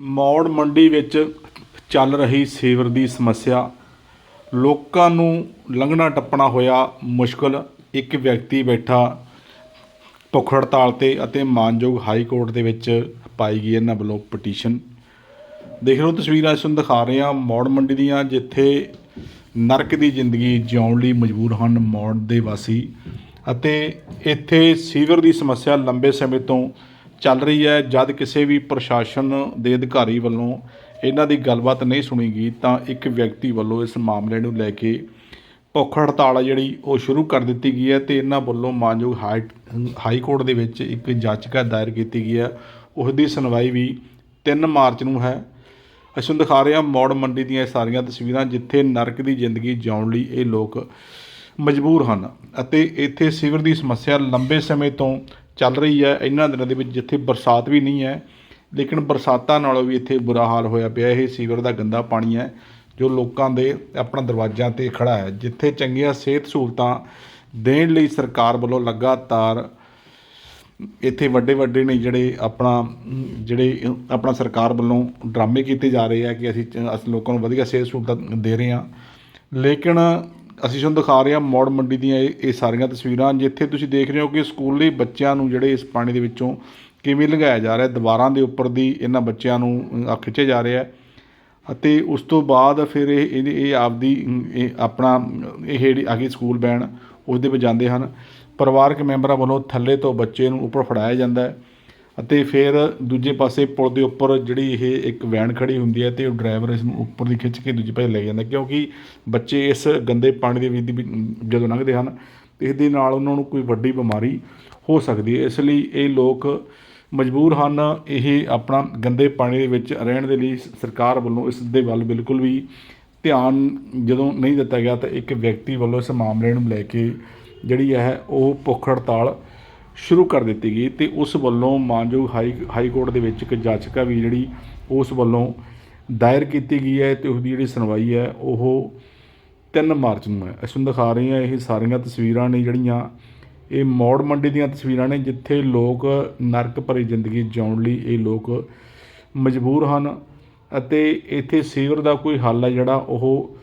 ਮੌੜ ਮੰਡੀ ਵਿੱਚ ਚੱਲ ਰਹੀ ਸੀਵਰ ਦੀ ਸਮੱਸਿਆ। ਲੋਕਾਂ ਨੂੰ ਲੰਘਣਾ ਟੱਪਣਾ ਹੋਇਆ ਮੁਸ਼ਕਲ। ਇੱਕ ਵਿਅਕਤੀ ਬੈਠਾ ਭੁੱਖ ਹੜਤਾਲ ਤੇ ਅਤੇ ਮਾਨਯੋਗ ਹਾਈ ਕੋਰਟ ਦੇ ਵਿੱਚ ਪਾਈ ਗਈ ਇਹਨਾਂ ਵੱਲੋਂ ਪਟੀਸ਼ਨ। ਦੇਖ ਲਓ ਤਸਵੀਰਾਂ, ਇਸ ਨੂੰ ਦਿਖਾ ਰਹੇ ਹਾਂ। ਮੌੜ ਮੰਡੀ ਦੀਆਂ ਜਿੱਥੇ ਨਰਕ ਦੀ ਜ਼ਿੰਦਗੀ ਜਿਉਣ ਲਈ ਮਜਬੂਰ ਹਨ ਮੌੜ ਦੇ ਵਾਸੀ ਅਤੇ ਇੱਥੇ ਸੀਵਰ ਦੀ ਸਮੱਸਿਆ ਲੰਬੇ ਸਮੇਂ ਤੋਂ ਚੱਲ ਰਹੀ ਹੈ। ਜਦ ਕਿਸੇ ਵੀ ਪ੍ਰਸ਼ਾਸਨ ਦੇ ਅਧਿਕਾਰੀ ਵੱਲੋਂ ਇਹਨਾਂ ਦੀ ਗੱਲਬਾਤ ਨਹੀਂ ਸੁਣੀ ਗਈ, ਤਾਂ ਇੱਕ ਵਿਅਕਤੀ ਵੱਲੋਂ ਇਸ ਮਾਮਲੇ ਨੂੰ ਲੈ ਕੇ ਭੁੱਖ ਹੜਤਾਲ ਆ ਜਿਹੜੀ, ਉਹ ਸ਼ੁਰੂ ਕਰ ਦਿੱਤੀ ਗਈ ਹੈ ਤੇ ਇਹਨਾਂ ਵੱਲੋਂ ਮਾਨਯੋਗ ਹਾਈ ਹਾਈ ਕੋਰਟ ਦੇ ਵਿੱਚ ਇੱਕ ਯਾਚਕਾ ਦਾਇਰ ਕੀਤੀ ਗਈ ਹੈ। ਉਸ ਦੀ ਸੁਣਵਾਈ ਵੀ 3 ਮਾਰਚ ਨੂੰ ਹੈ। ਅਸੀਂ ਤੁਹਾਨੂੰ ਦਿਖਾ ਰਹੇ ਹਾਂ ਮੌੜ ਮੰਡੀ ਦੀਆਂ ਇਹ ਸਾਰੀਆਂ ਤਸਵੀਰਾਂ, ਜਿੱਥੇ ਨਰਕ ਦੀ ਜ਼ਿੰਦਗੀ ਜਿਉਣ ਲਈ ਇਹ ਲੋਕ ਮਜਬੂਰ ਹਨ ਅਤੇ ਇੱਥੇ ਸੀਵਰ ਦੀ ਸਮੱਸਿਆ ਲੰਬੇ ਸਮੇਂ ਤੋਂ ਚੱਲ ਰਹੀ ਹੈ। ਇਹਨਾਂ ਦਿਨਾਂ ਦੇ ਵਿੱਚ ਜਿੱਥੇ ਬਰਸਾਤ ਵੀ ਨਹੀਂ ਹੈ, ਲੇਕਿਨ ਬਰਸਾਤਾਂ ਨਾਲੋਂ ਵੀ ਇੱਥੇ ਬੁਰਾ ਹਾਲ ਹੋਇਆ ਪਿਆ। ਇਹ ਸੀਵਰ ਦਾ ਗੰਦਾ ਪਾਣੀ ਹੈ ਜੋ ਲੋਕਾਂ ਦੇ ਆਪਣਾ ਦਰਵਾਜ਼ਿਆਂ ਤੇ ਖੜਾ ਹੈ, ਜਿੱਥੇ ਚੰਗੀਆਂ ਸਿਹਤ ਸਹੂਲਤਾਂ ਦੇਣ ਲਈ ਸਰਕਾਰ ਵੱਲੋਂ ਲਗਾਤਾਰ ਇੱਥੇ ਵੱਡੇ ਵੱਡੇ ਨੇ ਜਿਹੜੇ ਆਪਣਾ ਜਿਹੜੇ ਆਪਣਾ ਸਰਕਾਰ ਵੱਲੋਂ ਡਰਾਮੇ ਕੀਤੇ ਜਾ ਰਹੇ ਆ ਕਿ ਅਸੀਂ ਚ- ਅਸੀਂ ਲੋਕਾਂ ਨੂੰ ਵਧੀਆ ਸਿਹਤ ਸਹੂਲਤਾਂ ਦੇ ਰਹੇ ਹਾਂ। ਲੇਕਿਨ ਅਸੀਂ ਤੁਹਾਨੂੰ ਦਿਖਾ ਰਹੇ ਹਾਂ ਮੌੜ ਮੰਡੀ ਦੀਆਂ ਇਹ ਇਹ ਸਾਰੀਆਂ ਤਸਵੀਰਾਂ। ਜਿੱਥੇ ਤੁਸੀਂ ਦੇਖ ਰਹੇ ਹੋ ਕਿ ਸਕੂਲੀ ਬੱਚਿਆਂ ਨੂੰ ਜਿਹੜੇ ਇਸ ਪਾਣੀ ਦੇ ਵਿੱਚੋਂ ਕਿਵੇਂ ਲੰਘਾਇਆ ਜਾ ਰਿਹਾ ਦੀਵਾਰਾਂ ਦੇ ਉੱਪਰ ਦੀ ਇਹਨਾਂ ਬੱਚਿਆਂ ਨੂੰ ਅ, ਖਿੱਚੇ ਜਾ ਰਿਹਾ ਅਤੇ ਉਸ ਤੋਂ ਬਾਅਦ ਫਿਰ ਇਹ ਇਹ ਆਪਦੀ ਇਹ ਆਪਣਾ ਇਹ ਜਿਹੜੀ ਅੱਗੇ ਸਕੂਲ ਵੈਨ ਉਸ ਦੇ ਵਿੱਚ ਜਾਂਦੇ ਹਨ। ਪਰਿਵਾਰਕ ਮੈਂਬਰਾਂ ਵੱਲੋਂ ਥੱਲੇ ਤੋਂ ਬੱਚੇ ਨੂੰ ਉੱਪਰ ਫੜਾਇਆ ਜਾਂਦਾ ਹੈ। ਅਤੇ ਫਿਰ ਦੂਜੇ ਪਾਸੇ ਪੁਲ ਦੇ ਉੱਪਰ ਜਿਹੜੀ ਇਹ ਇੱਕ ਵੈਨ ਖੜੀ ਹੁੰਦੀ ਹੈ ਤੇ ਉਹ ਡਰਾਈਵਰ ਇਸ ਨੂੰ ਉੱਪਰ ਦੀ ਖਿੱਚ ਕੇ ਦੂਜੇ ਪਾਸੇ ਲੈ ਜਾਂਦਾ, ਕਿਉਂਕਿ ਬੱਚੇ ਇਸ ਗੰਦੇ ਪਾਣੀ ਦੇ ਵਿੱਚ ਜਦੋਂ ਲੰਘਦੇ ਹਨ ਇਸ ਦੇ ਨਾਲ ਉਹਨਾਂ ਨੂੰ ਕੋਈ ਵੱਡੀ ਬਿਮਾਰੀ ਹੋ ਸਕਦੀ ਹੈ। ਇਸ ਲਈ ਇਹ ਲੋਕ ਮਜਬੂਰ ਹਨ ਇਹ ਆਪਣਾ ਗੰਦੇ ਪਾਣੀ ਦੇ ਵਿੱਚ ਰਹਿਣ ਦੇ ਲਈ ਸਰਕਾਰ ਵੱਲੋਂ ਇਸ ਦੇ ਵੱਲ ਬਿਲਕੁਲ ਵੀ ਧਿਆਨ ਜਦੋਂ ਨਹੀਂ ਦਿੱਤਾ ਗਿਆ ਤਾਂ ਇੱਕ ਵਿਅਕਤੀ ਵੱਲੋਂ ਇਸ ਮਾਮਲੇ ਨੂੰ ਲੈ ਕੇ ਜਿਹੜੀ ਹੈ ਉਹ ਭੁੱਖ ਹੜਤਾਲ ਸ਼ੁਰੂ ਕਰ ਦਿੱਤੀ ਗਈ ਤੇ ਉਸ ਵੱਲੋਂ ਮਾਨਯੋਗ ਹਾਈ ਹਾਈ ਕੋਰਟ ਦੇ ਵਿੱਚ ਇੱਕ ਜਾਚਕਾ ਵੀ ਜਿਹੜੀ ਉਸ ਵੱਲੋਂ ਦਾਇਰ ਕੀਤੀ ਗਈ ਹੈ ਤੇ ਉਸ ਦੀ ਜਿਹੜੀ ਸੁਣਵਾਈ ਹੈ ਉਹ 3 ਮਾਰਚ ਨੂੰ ਹੈ। ਅਸੀਂ ਤੁਹਾਨੂੰ ਦਿਖਾ ਰਹੇ ਹਾਂ, ਇਹ ਸਾਰੀਆਂ ਤਸਵੀਰਾਂ ਨੇ ਜਿਹੜੀਆਂ, ਇਹ ਮੌੜ ਮੰਡੀ ਦੀਆਂ ਤਸਵੀਰਾਂ ਨੇ ਜਿੱਥੇ ਲੋਕ ਨਰਕ ਭਰੀ ਜ਼ਿੰਦਗੀ ਜਿਉਣ ਲਈ ਇਹ ਲੋਕ ਮਜਬੂਰ ਹਨ ਅਤੇ ਇੱਥੇ ਸੀਵਰ ਦਾ ਕੋਈ ਹੱਲ ਹੈ ਜਿਹੜਾ ਉਹ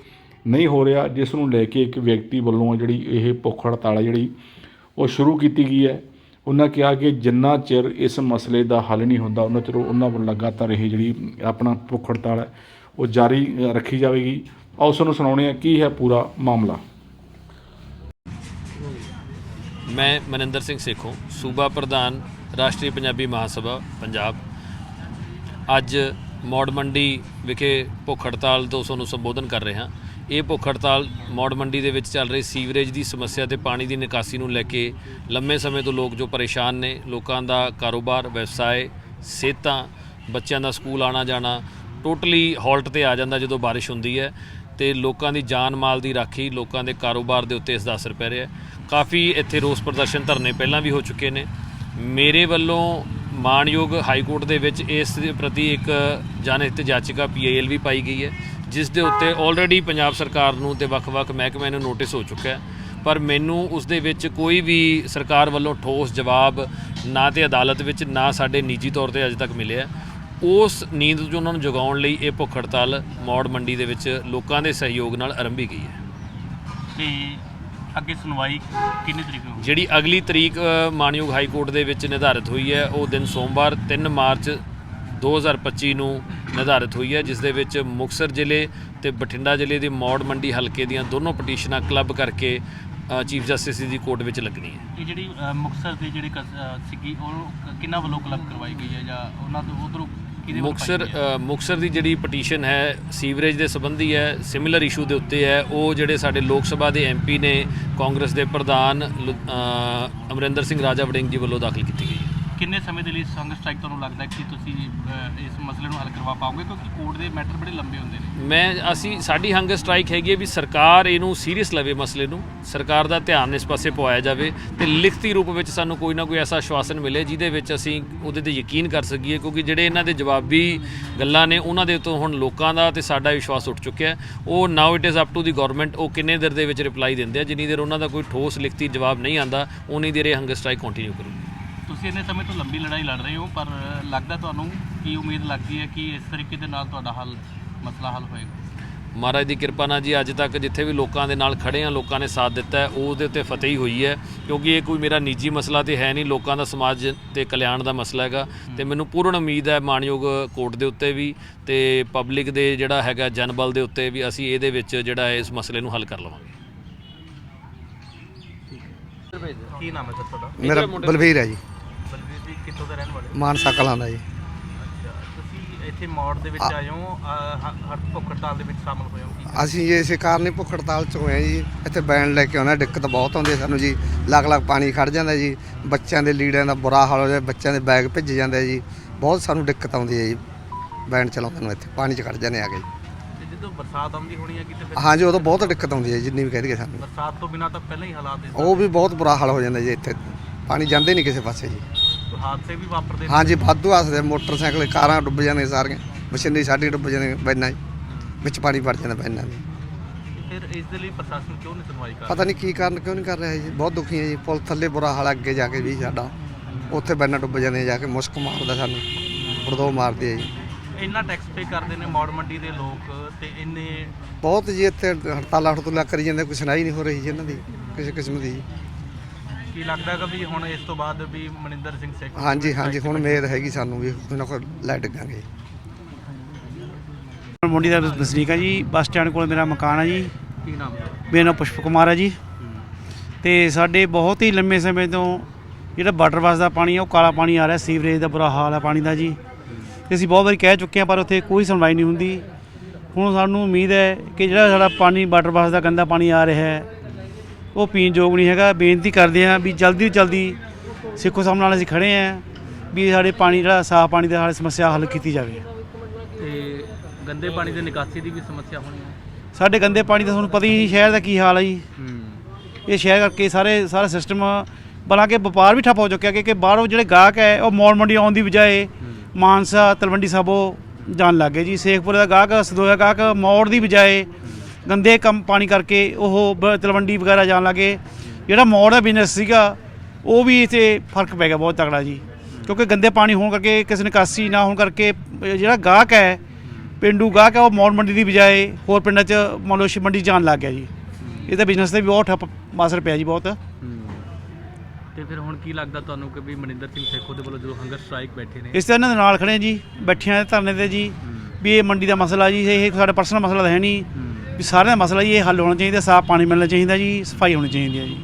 ਨਹੀਂ ਹੋ ਰਿਹਾ, ਜਿਸ ਨੂੰ ਲੈ ਕੇ ਇੱਕ ਵਿਅਕਤੀ ਵੱਲੋਂ ਜਿਹੜੀ ਇਹ ਭੁੱਖ ਹੜਤਾਲ ਹੈ ਜਿਹੜੀ ਉਹ ਸ਼ੁਰੂ ਕੀਤੀ ਗਈ ਹੈ। ਉਹਨਾਂ ਕਿਹਾ ਕਿ ਜਿੰਨਾ ਚਿਰ ਇਸ ਮਸਲੇ ਦਾ ਹੱਲ ਨਹੀਂ ਹੁੰਦਾ, ਉਹਨਾਂ ਚਿਰ ਉਹਨਾਂ ਵੱਲ ਲਗਾਤਾਰ ਇਹ ਜਿਹੜੀ ਆਪਣਾ ਭੁੱਖ ਹੜਤਾਲ ਹੈ, ਉਹ ਜਾਰੀ ਰੱਖੀ ਜਾਵੇਗੀ। ਆਓ ਤੁਹਾਨੂੰ ਸੁਣਾਉਣੇ ਆ ਕੀ ਹੈ ਪੂਰਾ ਮਾਮਲਾ। ਮੈਂ ਮਨਿੰਦਰ ਸਿੰਘ ਸੇਖੋਂ, ਸੂਬਾ ਪ੍ਰਧਾਨ, ਰਾਸ਼ਟਰੀ ਪੰਜਾਬੀ ਮਹਾਸਭਾ, ਪੰਜਾਬ। ਅੱਜ ਮੌੜ ਮੰਡੀ ਵਿਖੇ ਭੁੱਖ ਹੜਤਾਲ ਤੋਂ ਤੁਹਾਨੂੰ ਸੰਬੋਧਨ ਕਰ ਰਹੇ ਹਾਂ। ਇਹ ਭੁੱਖ ਹੜਤਾਲ ਮੌੜ ਮੰਡੀ ਦੇ ਵਿੱਚ ਚੱਲ ਰਹੀ ਸੀਵਰੇਜ ਦੀ ਸਮੱਸਿਆ ਤੇ ਪਾਣੀ ਦੀ ਨਿਕਾਸੀ ਨੂੰ ਲੈ ਕੇ ਲੰਮੇ ਸਮੇਂ ਤੋਂ ਲੋਕ ਜੋ ਪਰੇਸ਼ਾਨ ਨੇ, ਲੋਕਾਂ ਦਾ ਕਾਰੋਬਾਰ, ਵਿਵਸਾਏ, ਸਿਹਤਾਂ, ਬੱਚਿਆਂ ਦਾ ਸਕੂਲ ਆਣਾ ਜਾਣਾ ਟੋਟਲੀ ਹਾਲਟ ਤੇ ਆ ਜਾਂਦਾ ਜਦੋਂ ਬਾਰਿਸ਼ ਹੁੰਦੀ ਹੈ ਤੇ ਲੋਕਾਂ ਦੀ ਜਾਨ ਮਾਲ ਦੀ ਰਾਖੀ ਲੋਕਾਂ ਦੇ ਕਾਰੋਬਾਰ ਦੇ ਉੱਤੇ ਇਸ ਦਾ ਅਸਰ ਪੈ ਰਿਹਾ ਹੈ। ਕਾਫੀ ਇੱਥੇ ਰੋਸ ਪ੍ਰਦਰਸ਼ਨ ਧਰਨੇ ਪਹਿਲਾਂ ਵੀ ਹੋ ਚੁੱਕੇ ਨੇ। ਮੇਰੇ ਵੱਲੋਂ ਮਾਨਯੋਗ ਹਾਈ ਕੋਰਟ ਦੇ ਵਿੱਚ ਇਸ ਦੇ ਪ੍ਰਤੀ ਇੱਕ ਜਨਹਿਤ ਜਾਚਕਾ ਪੀਆਈਐਲ ਵੀ ਪਾਈ ਗਈ ਹੈ, ਜਿਸ ਦੇ ਉੱਤੇ ਆਲਰੇਡੀ ਪੰਜਾਬ ਸਰਕਾਰ ਨੂੰ ਤੇ ਵੱਖ-ਵੱਖ ਮਹਿਕਮਿਆਂ ਨੂੰ ਨੋਟਿਸ ਹੋ ਚੁੱਕਾ ਹੈ। ਪਰ ਮੈਨੂੰ ਉਸ ਦੇ ਵਿੱਚ ਕੋਈ ਵੀ ਸਰਕਾਰ ਵੱਲੋਂ ਠੋਸ ਜਵਾਬ ਨਾ ਤੇ ਅਦਾਲਤ ਵਿੱਚ, ਨਾ ਸਾਡੇ ਨਿੱਜੀ ਤੌਰ ਤੇ ਅਜੇ ਤੱਕ ਮਿਲਿਆ ਉਸ ਨੀਂਦ ਤੋਂ ਉਹਨਾਂ ਨੂੰ ਜਗਾਉਣ ਲਈ ਇਹ ਭੁੱਖ ਹੜਤਾਲ ਮੌੜ ਮੰਡੀ ਦੇ ਵਿੱਚ ਲੋਕਾਂ ਦੇ ਸਹਿਯੋਗ ਨਾਲ ਆਰੰਭੀ ਗਈ ਹੈ। ਤੇ ਅੱਗੇ ਸੁਣਵਾਈ ਕਿੰਨੀ ਤਰੀਕ ਨੂੰ? ਜਿਹੜੀ ਅਗਲੀ ਤਰੀਕ ਅ, ਮਾਣਯੋਗ ਹਾਈ ਕੋਰਟ ਦੇ ਵਿੱਚ ਨਿਰਧਾਰਿਤ ਹੋਈ ਹੈ ਉਹ ਦਿਨ ਸੋਮਵਾਰ 3 ਮਾਰਚ 2025 ਨੂੰ ਨਿਰਧਾਰਿਤ ਹੋਈ ਹੈ ਜਿਸ ਦੇ ਵਿੱਚ ਮੁਕਸਰ ਜ਼ਿਲ੍ਹੇ ਤੇ ਬਠਿੰਡਾ ਜ਼ਿਲ੍ਹੇ ਦੇ ਮੌੜ ਮੰਡੀ ਹਲਕੇ ਦੀਆਂ ਦੋਨੋਂ ਪਟੀਸ਼ਨਾਂ ਕਲੱਬ ਕਰਕੇ ਚੀਫ ਜਸਟਿਸ ਦੀ ਕੋਰਟ ਵਿੱਚ ਲੱਗਣੀ ਹੈ ਇਹ ਜਿਹੜੀ ਅ, ਮੁਕਤਸਰ ਦੀ ਜਿਹੜੀ ਸੀਗੀ ਉਹ ਕਿੰਨਾ ਵੱਲੋਂ ਕਲੱਬ ਕਰਵਾਈ ਗਈ ਹੈ ਜਾਂ ਉਹਨਾਂ ਤੋਂ ਉਧਰੋਂ ਮੁਕਸਰ ਮੁਕਸਰ ਦੀ ਜਿਹੜੀ ਪਟੀਸ਼ਨ ਹੈ ਸੀਵਰੇਜ ਦੇ ਸੰਬੰਧੀ ਹੈ ਸਿਮਿਲਰ ਇਸ਼ੂ ਦੇ ਉੱਤੇ ਹੈ। ਉਹ ਜਿਹੜੇ ਸਾਡੇ ਲੋਕ ਸਭਾ ਦੇ ਐਮਪੀ ਨੇ ਕਾਂਗਰਸ ਦੇ ਪ੍ਰਧਾਨ ਅਮਰਿੰਦਰ ਸਿੰਘ ਰਾਜਾ ਵੜਿੰਗ ਜੀ ਵੱਲੋਂ ਦਾਖਲ ਕੀਤੀ ਕਿੰਨੇ ਸਮੇਂ ਦੇ ਲਈ ਸੰਘ ਸਟ੍ਰਾਈਕ ਤੁਹਾਨੂੰ ਲੱਗਦਾ ਕਿ ਤੁਸੀਂ ਅ, ਇਸ ਮਸਲੇ ਨੂੰ ਹੱਲ ਕਰਵਾ ਪਾਓਗੇ? ਕਿਉਂਕਿ ਕੋਰਟ ਦੇ ਮੈਟਰ ਬੜੇ ਲੰਬੇ ਹੁੰਦੇ ਨੇ। ਮੈਂ ਅਸੀਂ ਸਾਡੀ ਹੰਗ ਸਟ੍ਰਾਈਕ ਹੈਗੀ ਹੈ ਵੀ ਸਰਕਾਰ ਇਹਨੂੰ ਸੀਰੀਅਸ ਲਵੇ ਮਸਲੇ ਨੂੰ। ਸਰਕਾਰ ਦਾ ਧਿਆਨ ਇਸ ਪਾਸੇ ਪਵਾਇਆ ਜਾਵੇ ਤੇ ਲਿਖਤੀ ਰੂਪ ਵਿੱਚ ਸਾਨੂੰ ਕੋਈ ਨਾ ਕੋਈ ਐਸਾ ਆਸ਼ਵਾਸਨ ਮਿਲੇ ਜਿਹਦੇ ਵਿੱਚ ਅਸੀਂ ਉਹਦੇ ਤੇ ਯਕੀਨ ਕਰ ਸਕੀਏ ਕਿਉਂਕਿ ਜਿਹੜੇ ਇਹਨਾਂ ਦੇ ਜਵਾਬੀ ਗੱਲਾਂ ਨੇ ਉਹਨਾਂ ਦੇ ਤੋਂ ਹੁਣ ਲੋਕਾਂ ਦਾ ਤੇ ਸਾਡਾ ਵਿਸ਼ਵਾਸ ਉੱਠ ਚੁੱਕਿਆ ਹੈ। ਉਹ now it is up to the government ਉਹ ਕਿੰਨੇ ਦੇਰ ਦੇ ਵਿੱਚ ਰਿਪਲਾਈ ਦਿੰਦੇ ਆ ਜਿੰਨੀ ਦੇਰ ਉਹਨਾਂ ਦਾ ਕੋਈ ਠੋਸ ਲਿਖਤੀ ਜਵਾਬ ਨਹੀਂ ਆਂਦਾ ਉਨੀ ਦੇਰ ਇਹ ਹੰਗਰ ਸਟ੍ਰਾਈਕ ਕੰਟੀਨਿਊ ਕਰੂਗੀ। ਤੁਸੀਂ ਇੰਨੇ ਸਮੇਂ ਤੋਂ ਲੰਬੀ ਲੜਾਈ ਲੜ ਰਹੇ ਹੋ ਪਰ ਲੱਗਦਾ ਤੁਹਾਨੂੰ ਕੀ ਉਮੀਦ ਲੱਗਦੀ ਹੈ ਕਿ ਇਸ ਤਰੀਕੇ ਦੇ ਨਾਲ ਤੁਹਾਡਾ ਹੱਲ ਮਸਲਾ ਹੱਲ ਹੋਏਗਾ? ਮਹਾਰਾਜ ਦੀ ਕਿਰਪਾ ਨਾਲ ਜੀ ਅੱਜ ਤੱਕ ਜਿੱਥੇ ਵੀ ਲੋਕਾਂ ਦੇ ਨਾਲ ਖੜੇ ਆ ਲੋਕਾਂ ਨੇ ਸਾਥ ਦਿੱਤਾ ਹੈ ਉਹ ਉਹਦੇ ਉੱਤੇ ਫਤਿਹ ਹੀ ਹੋਈ ਹੈ ਕਿਉਂਕਿ ਇਹ ਕੋਈ ਮੇਰਾ ਨਿੱਜੀ ਮਸਲਾ ਤੇ ਹੈ ਨਹੀਂ ਲੋਕਾਂ ਦਾ ਸਮਾਜ ਤੇ ਕਲਿਆਣ ਦਾ ਮਸਲਾ ਹੈਗਾ ਤੇ ਮੈਨੂੰ ਪੂਰਨ ਉਮੀਦ ਹੈ ਮਾਨਯੋਗ ਕੋਰਟ ਦੇ ਉੱਤੇ ਵੀ ਤੇ ਪਬਲਿਕ ਦੇ ਜਿਹੜਾ ਹੈਗਾ ਜਨਬਲ ਦੇ ਉੱਤੇ ਵੀ ਅਸੀਂ ਇਹਦੇ ਵਿੱਚ ਜਿਹੜਾ ਹੈ ਇਸ ਮਸਲੇ ਨੂੰ ਹੱਲ ਕਰ ਲਵਾਂਗੇ। ਕੀ ਨਾਮ ਹੈ ਤੁਹਾਡਾ? ਮੇਰਾ ਬਲਵੀਰ ਹੈ ਜੀ। ਜੀ ਕਿੱਥੋਂ ਦੇ ਰਹਿਣ ਵਾਲੇ ਮਾਨਸਾ ਕਲਾਂ ਦਾ ਜੀ। ਅੱਛਾ ਤੁਸੀਂ ਇੱਥੇ ਮੌੜ ਦੇ ਵਿੱਚ ਆਏ ਹੋ ਅਹ, ਹ- ਹਰ ਭੁੱਖ ਹੜਤਾਲ ਦੇ ਵਿੱਚ ਸ਼ਾਮਲ ਹੋਏ ਹੋ ਕੀ ਅਸੀਂ ਜੀ ਇਸੇ ਕਾਰਨ ਹੀ ਭੁੱਖ ਹੜਤਾਲ ਚ ਹੋਏ ਹਾਂ ਜੀ। ਇੱਥੇ ਬੈਣ ਲੈ ਕੇ ਆਉਣਾ ਦਿੱਕਤ ਬਹੁਤ ਆਉਂਦੀ ਹੈ ਸਾਨੂੰ ਜੀ। ਲੱਖ ਲੱਖ ਪਾਣੀ ਖੜ ਜਾਂਦਾ ਜੀ। ਬੱਚਿਆਂ ਦੇ ਲੀੜਿਆਂ ਦਾ ਬੁਰਾ ਹਾਲ ਹੋ ਜਾਂਦਾ ਬੱਚਿਆਂ ਦੇ ਬੈਗ ਭਿੱਜ ਜਾਂਦੇ ਜੀ। ਬਹੁਤ ਸਾਨੂੰ ਦਿੱਕਤ ਆਉਂਦੀ ਹੈ ਜੀ। ਬੈਣ ਚਲਾਉਂਦੇ ਨੂੰ ਇੱਥੇ ਪਾਣੀ ਚ ਖੜ ਜਾਂਦੇ ਆ ਤੇ ਜਦੋਂ ਬਰਸਾਤ ਆਉਂਦੀ ਹੋਣੀ ਹੈ ਕਿਤੇ ਫਿਰ ਹਾਂਜੀ ਉਦੋਂ ਬਹੁਤ ਦਿੱਕਤ ਆਉਂਦੀ ਹੈ ਜਿੰਨੀ ਵੀ ਕਹਿ ਦਈਏ ਸਾਨੂੰ। ਬਰਸਾਤ ਤੋਂ ਬਿਨਾਂ ਤਾਂ ਪਹਿਲਾਂ ਹੀ ਹਾਲਾਤ ਇਸ ਉਹ ਵੀ ਬਹੁਤ ਬੁਰਾ ਹਾਲ ਹੋ ਜਾਂਦਾ ਜੀ ਇੱਥੇ। ਪਾਣੀ ਜਾਂਦੇ ਨਹੀਂ ਕਿਸੇ ਪਾਸੇ ਜੀ। ਹਾਦਸੇ ਵੀ ਵਾਪਰਦੇ ਨੇ। ਹਾਂਜੀ ਵਾਧੂ ਹੱਸਦੇ ਮੋਟਰਸਾਈਕਲ ਕਾਰਾਂ ਡੁੱਬ ਜਾਂਦੀਆਂ ਸਾਰੀਆਂ। ਮਸ਼ੀਨਰੀ ਸਾਡੀ ਡੁੱਬ ਜਾਂਦੀਆਂ ਬੈਨਾਂ 'ਚ। ਵਿੱਚ ਪਾਣੀ ਵੜ ਜਾਂਦਾ ਬੈਨਾਂ ਦੇ ਫਿਰ ਇਸ ਦੇ ਲਈ ਪ੍ਰਸ਼ਾਸਨ ਕਿਉਂ ਨਹੀਂ ਸੁਣਵਾਈ ਕਰ ਪਤਾ ਨਹੀਂ ਕੀ ਕਾਰਨ ਕਿਉਂ ਨਹੀਂ ਕਰ ਰਿਹਾ ਜੀ? ਬਹੁਤ ਦੁਖੀ ਹੈ ਜੀ। ਪੁਲ ਥੱਲੇ ਬੁਰਾ ਹਾਲ ਹੈ ਅੱਗੇ ਜਾ ਕੇ ਵੀ ਸਾਡਾ। ਉੱਥੇ ਬੈਨਾਂ ਡੁੱਬ ਜਾਂਦੇ ਆ ਜਾ ਕੇ ਮੁਸ਼ਕ ਮਾਰਦਾ ਸਾਨੂੰ। ਬੜਦੋ ਮਾਰਦੀ ਹੈ ਜੀ। ਇੰਨਾ ਟੈਕਸ ਪੇ ਕਰਦੇ ਨੇ ਮੌੜ ਮੰਡੀ ਦੇ ਲੋਕ ਤੇ ਇੰਨੇ ਬਹੁਤ ਜੀ ਇੱਥੇ ਹੜਤਾਲਾਂ ਹੜਤੂਲਾਂ ਕਰੀ ਜਾਂਦੇ ਕੋਈ ਸੁਣਾਈ ਨਹੀਂ ਹੋ ਰਹੀ ਜੀ ਇਹਨਾਂ ਦੀ ਕਿਸੇ ਕਿਸਮ ਦੀ ਕੀ ਲੱਗਦਾ ਹੈਗਾ ਵੀ ਹੁਣ ਇਸ ਤੋਂ ਬਾਅਦ ਵੀ ਮਨਿੰਦਰ ਸਿੰਘ ਸੇਖ ਹਾਂਜੀ ਹਾਂਜੀ ਹੁਣ ਮੇਰ ਹੈਗੀ ਸਾਨੂੰ ਵੀ ਉਹਨਾਂ ਕੋਲ ਲੈ ਡਿੱਗਾਂਗੇ। ਮੰਡੀ ਦਾ ਵਸਨੀਕ ਆ ਜੀ ਬੱਸ ਸਟੈਂਡ ਕੋਲ ਮੇਰਾ ਮਕਾਨ ਆ ਜੀ। ਕੀ ਨਾਮ ਹੈ? ਮੇਰਾ ਨਾਮ ਪੁਸ਼ਪ ਕੁਮਾਰ ਆ ਜੀ। ਤੇ ਸਾਡੇ ਬਹੁਤ ਹੀ ਲੰਮੇ ਸਮੇਂ ਤੋਂ ਜਿਹੜਾ ਵਾਟਰ ਬੱਸ ਦਾ ਪਾਣੀ ਆ ਉਹ ਕਾਲਾ ਪਾਣੀ ਆ ਰਿਹਾ ਸੀਵਰੇਜ ਦਾ ਬੁਰਾ ਹਾਲ ਆ ਪਾਣੀ ਦਾ ਜੀ। ਤੇ ਅਸੀਂ ਬਹੁਤ ਵਾਰੀ ਕਹਿ ਚੁੱਕੇ ਆ ਪਰ ਉੱਥੇ ਕੋਈ ਸੁਣਵਾਈ ਨਹੀਂ ਹੁੰਦੀ। ਹੁਣ ਸਾਨੂੰ ਉਮੀਦ ਹੈ ਕਿ ਜਿਹੜਾ ਸਾਡਾ ਪਾਣੀ ਵਾਟਰ ਬੱਸ ਦਾ ਗੰਦਾ ਪਾਣੀ ਆ ਰਿਹਾ ਹੈ ਉਹ ਪੀਣ ਯੋਗ ਨਹੀਂ ਹੈਗਾ ਬੇਨਤੀ ਕਰਦੇ ਆ ਵੀ ਜਲਦੀ ਤੋਂ ਜਲਦੀ ਸਿੱਖੋ ਸਾਹਮਣੇ ਨਾਲ ਅਸੀਂ ਖੜੇ ਆ ਵੀ ਸਾਡੇ ਪਾਣੀ ਜਿਹੜਾ ਸਾਫ਼ ਪਾਣੀ ਦਾ ਸਾਡੀ ਸਮੱਸਿਆ ਹੱਲ ਕੀਤੀ ਜਾਵੇ। ਤੇ ਗੰਦੇ ਪਾਣੀ ਦੇ ਨਿਕਾਸੀ ਦੀ ਵੀ ਸਮੱਸਿਆ ਹੋਣੀ ਹੈ? ਸਾਡੇ ਗੰਦੇ ਪਾਣੀ ਦਾ ਤੁਹਾਨੂੰ ਪਤਾ ਹੀ ਸ਼ਹਿਰ ਦਾ ਕੀ ਹਾਲ ਹੈ ਜੀ। ਇਹ ਸ਼ਹਿਰ ਕਰਕੇ ਸਾਰੇ ਸਾਰਾ ਸਿਸਟਮ ਬਲਾਂਕਿ ਵਪਾਰ ਵੀ ਠੱਪ ਹੋ ਚੁੱਕਿਆ ਕਿ ਬਾਹਰੋਂ ਜਿਹੜੇ ਗਾਹਕ ਹੈ ਉਹ ਮੌਲ ਮੰਡੀ ਆਉਣ ਦੀ ਬਜਾਏ ਮਾਨਸਾ ਤਲਵੰਡੀ ਸਾਬੋ ਜਾਣ ਲੱਗ ਜੀ। ਸੇਖਪੁਰ ਦਾ ਗਾਹਕ ਸਦੋਇਆ ਗਾਹਕ ਮੌੜ ਦੀ ਬਜਾਏ ਗੰਦੇ ਕੰਮ ਪਾਣੀ ਕਰਕੇ ਉਹ ਬ- ਤਲਵੰਡੀ ਵਗੈਰਾ ਜਾਣ ਲੱਗੇ। ਜਿਹੜਾ ਮੌੜ ਦਾ ਬਿਜ਼ਨਸ ਸੀਗਾ ਉਹ ਵੀ ਇਥੇ ਫ਼ਰਕ ਪੈ ਗਿਆ ਬਹੁਤ ਤਕੜਾ ਜੀ। ਕਿਉਂਕਿ ਗੰਦੇ ਪਾਣੀ ਹੋਣ ਕਰਕੇ ਕਿਸੇ ਨਿਕਾਸੀ ਨਾ ਹੋਣ ਕਰਕੇ ਜਿਹੜਾ ਗਾਹਕ ਹੈ ਪਿੰਡੂ ਗਾਹਕ ਹੈ ਉਹ ਮੌੜ ਮੰਡੀ ਦੀ ਬਜਾਏ ਹੋਰ ਪਿੰਡਾਂ 'ਚ ਮਲੋਸ਼ੀ ਮੰਡੀ ਜਾਣ ਲੱਗ ਗਿਆ ਜੀ। ਇਹਦਾ ਬਿਜ਼ਨਸ ਤੇ ਵੀ ਬਹੁਤ ਠੱਪ ਅਸਰ ਪਿਆ ਜੀ ਬਹੁਤ। ਤੇ ਫਿਰ ਹੁਣ ਕੀ ਲੱਗਦਾ ਤੁਹਾਨੂੰ ਕਿ ਵੀ ਮਨਿੰਦਰ ਸਿੰਘ ਸੇਖੋ ਦੇ ਵੱਲੋਂ ਜਦੋਂ ਹੰਗਰ ਸਟ੍ਰਾਈਕ ਬੈਠੇ ਨੇ? ਇਸ ਤਰ੍ਹਾਂ ਇਹਨਾਂ ਦੇ ਨਾਲ ਖੜੇ ਹਾਂ ਜੀ ਬੈਠਿਆਂ ਦੇ ਧਰਨੇ ਤੇ ਜੀ ਵੀ ਇਹ ਮੰਡੀ ਦਾ ਮਸਲਾ ਜੀ ਇਹ ਸਾਡਾ ਪਰਸਨਲ ਮਸਲਾ ਤਾਂ ਹੈ ਨਹੀਂ। ਵੀ ਸਾਰਿਆਂ ਦਾ ਮਸਲਾ ਜੀ, ਇਹ ਹੱਲ ਹੋਣਾ ਚਾਹੀਦਾ, ਸਾਫ਼ ਪਾਣੀ ਮਿਲਣਾ ਚਾਹੀਦਾ ਜੀ, ਸਫ਼ਾਈ ਹੋਣੀ ਚਾਹੀਦੀ ਹੈ ਜੀ।